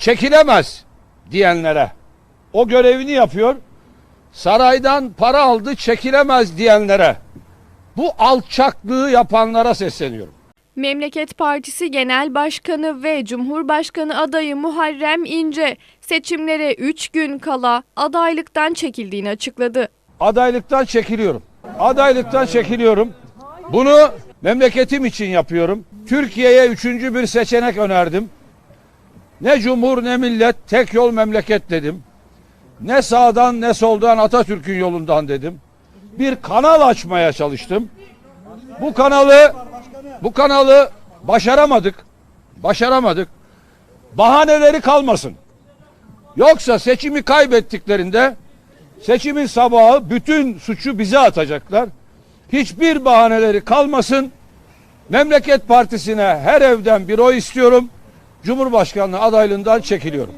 çekilemez diyenlere o görevini yapıyor. Saraydan para aldı çekilemez diyenlere bu alçaklığı yapanlara sesleniyorum. Memleket Partisi Genel Başkanı ve Cumhurbaşkanı adayı Muharrem İnce seçimlere 3 gün kala adaylıktan çekildiğini açıkladı. Adaylıktan çekiliyorum. Adaylıktan çekiliyorum. Bunu memleketim için yapıyorum. Türkiye'ye üçüncü bir seçenek önerdim. Ne cumhur ne millet tek yol memleket dedim. Ne sağdan ne soldan Atatürk'ün yolundan dedim. Bir kanal açmaya çalıştım. Bu kanalı bu kanalı başaramadık. Başaramadık. Bahaneleri kalmasın. Yoksa seçimi kaybettiklerinde seçimin sabahı bütün suçu bize atacaklar. Hiçbir bahaneleri kalmasın. Memleket Partisi'ne her evden bir oy istiyorum. Cumhurbaşkanlığı adaylığından çekiliyorum.